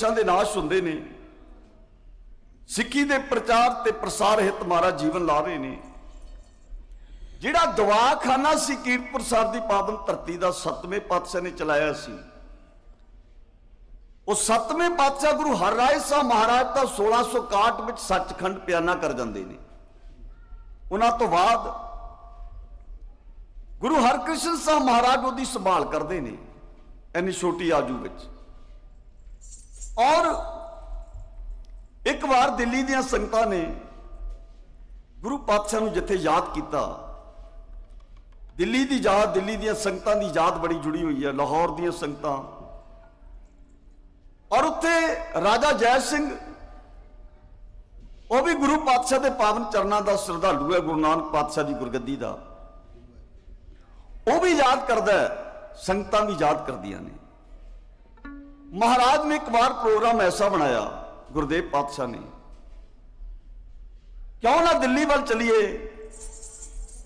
ਕਲੇਸ਼ਾਂ ਦੇ ਨਾਸ਼ ਹੁੰਦੇ ਨੇ। ਸਿੱਖੀ ਦੇ ਪ੍ਰਚਾਰ ਤੇ ਪ੍ਰਸਾਰ ਹਿਤ ਮਾਰਾ ਜੀਵਨ ਲਾ ਰਹੇ ਨੇ। ਜਿਹੜਾ ਦਵਾਖਾਨਾ ਸੀ ਕੀਰਤਪੁਰ ਸਾਹਿਬ ਦੀ ਪਾਵਨ ਧਰਤੀ ਦਾ ਸਤਵੇਂ ਪਾਤਸ਼ਾਹ ਨੇ ਚਲਾਇਆ ਸੀ। ਉਹ ਸਤਵੇਂ ਪਾਤਸ਼ਾਹ ਗੁਰੂ ਹਰਰਾਏ ਸਾਹਿਬ ਮਹਾਰਾਜ ਤਾਂ 1661 ਵਿੱਚ ਸੱਚਖੰਡ ਪਿਆਨਾ ਕਰ ਜਾਂਦੇ ਨੇ। ਉਹਨਾਂ ਤੋਂ ਬਾਅਦ ਗੁਰੂ ਹਰਕ੍ਰਿਸ਼ਨ ਸਾਹਿਬ ਮਹਾਰਾਜ ਉਹਦੀ ਸੰਭਾਲ ਕਰਦੇ ਨੇ, ਇੰਨੀ ਛੋਟੀ ਆਜੂ ਵਿੱਚ। ਔਰ ਇੱਕ ਵਾਰ ਦਿੱਲੀ ਦੀਆਂ ਸੰਗਤਾਂ ਨੇ ਗੁਰੂ ਪਾਤਸ਼ਾਹ ਨੂੰ ਜਿੱਥੇ ਯਾਦ ਕੀਤਾ, ਦਿੱਲੀ ਦੀ ਯਾਦ, ਦਿੱਲੀ ਦੀਆਂ ਸੰਗਤਾਂ ਦੀ ਯਾਦ ਬੜੀ ਜੁੜੀ ਹੋਈ ਹੈ, ਲਾਹੌਰ ਦੀਆਂ ਸੰਗਤਾਂ। ਔਰ ਉੱਥੇ ਰਾਜਾ ਜੈ ਸਿੰਘ, ਉਹ ਵੀ ਗੁਰੂ ਪਾਤਸ਼ਾਹ ਦੇ ਪਾਵਨ ਚਰਨਾਂ ਦਾ ਸ਼ਰਧਾਲੂ ਹੈ, ਗੁਰੂ ਨਾਨਕ ਪਾਤਸ਼ਾਹ ਦੀ ਗੁਰਗੱਦੀ ਦਾ। ਉਹ ਵੀ ਯਾਦ ਕਰਦਾ ਸੰਗਤਾਂ ਵੀ ਯਾਦ ਕਰਦੀਆਂ ਨੇ। ਮਹਾਰਾਜ ਨੇ ਇੱਕ ਵਾਰ ਪ੍ਰੋਗਰਾਮ ਐਸਾ ਬਣਾਇਆ, ਗੁਰਦੇਵ ਪਾਤਸ਼ਾਹ ਨੇ। ਕਿਉਂ ਨਾ ਦਿੱਲੀ ਵੱਲ ਚਲੀਏ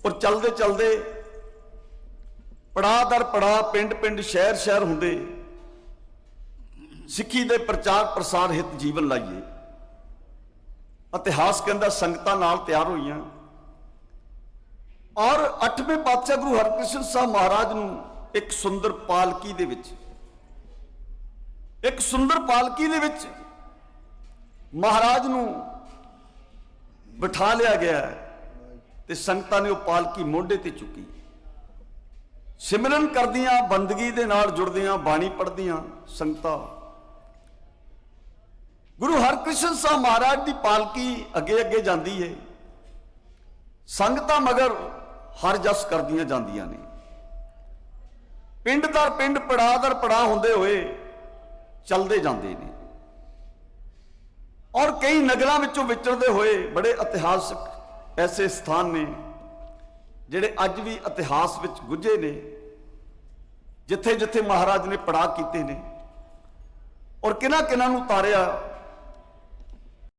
ਔਰ ਚਲਦੇ ਚਲਦੇ ਪੜਾ ਦਰ ਪੜਾ ਪਿੰਡ ਪਿੰਡ ਸ਼ਹਿਰ ਸ਼ਹਿਰ ਹੁੰਦੇ ਸਿੱਖੀ ਦੇ ਪ੍ਰਚਾਰ ਪ੍ਰਸਾਰ ਹਿਤ ਜੀਵਨ ਲਾਈਏ। ਇਤਿਹਾਸ ਕਹਿੰਦਾ ਸੰਗਤਾਂ ਨਾਲ ਤਿਆਰ ਹੋਈਆਂ। ਔਰ 8ਵੇਂ ਪਾਤਸ਼ਾਹ ਗੁਰੂ ਹਰਕ੍ਰਿਸ਼ਨ ਸਾਹਿਬ ਮਹਾਰਾਜ ਨੂੰ ਇੱਕ ਸੁੰਦਰ ਪਾਲਕੀ ਦੇ ਵਿੱਚ ਇੱਕ ਸੁੰਦਰ ਪਾਲਕੀ ਦੇ ਵਿੱਚ ਮਹਾਰਾਜ ਨੂੰ ਬਿਠਾ ਲਿਆ ਗਿਆ ਤੇ ਸੰਗਤਾਂ ਨੇ ਉਹ ਪਾਲਕੀ ਮੋਢੇ ਤੇ ਚੁੱਕੀ। ਸਿਮਰਨ ਕਰਦੀਆਂ, ਬੰਦਗੀ ਦੇ ਨਾਲ ਜੁੜਦੀਆਂ, ਬਾਣੀ ਪੜ੍ਹਦੀਆਂ ਸੰਗਤਾਂ। ਗੁਰੂ ਹਰਕ੍ਰਿਸ਼ਨ ਸਾਹਿਬ ਮਹਾਰਾਜ ਦੀ ਪਾਲਕੀ ਅੱਗੇ ਅੱਗੇ ਜਾਂਦੀ ਹੈ ਸੰਗਤਾਂ ਮਗਰ ਹਰ ਜਸ ਕਰਦੀਆਂ ਜਾਂਦੀਆਂ ਨੇ। ਪਿੰਡ ਦਰ ਪਿੰਡ ਪੜਾ ਦਰ ਪੜਾ ਹੁੰਦੇ ਹੋਏ ਚੱਲਦੇ ਜਾਂਦੇ ਨੇ। ਔਰ ਕਈ ਨਗਰਾਂ ਵਿੱਚੋਂ ਵਿਚਰਦੇ ਹੋਏ ਬੜੇ ਇਤਿਹਾਸਕ ਐਸੇ ਸਥਾਨ ਨੇ, ਜਿਹੜੇ ਅੱਜ ਵੀ ਇਤਿਹਾਸ ਵਿੱਚ ਗੁੱਝੇ ਨੇ ਜਿੱਥੇ ਜਿੱਥੇ ਮਹਾਰਾਜ ਨੇ ਪੜਾਅ ਕੀਤੇ ਨੇ। ਔਰ ਕਿਹਨਾਂ ਕਿਹਨਾਂ ਨੂੰ ਤਾਰਿਆ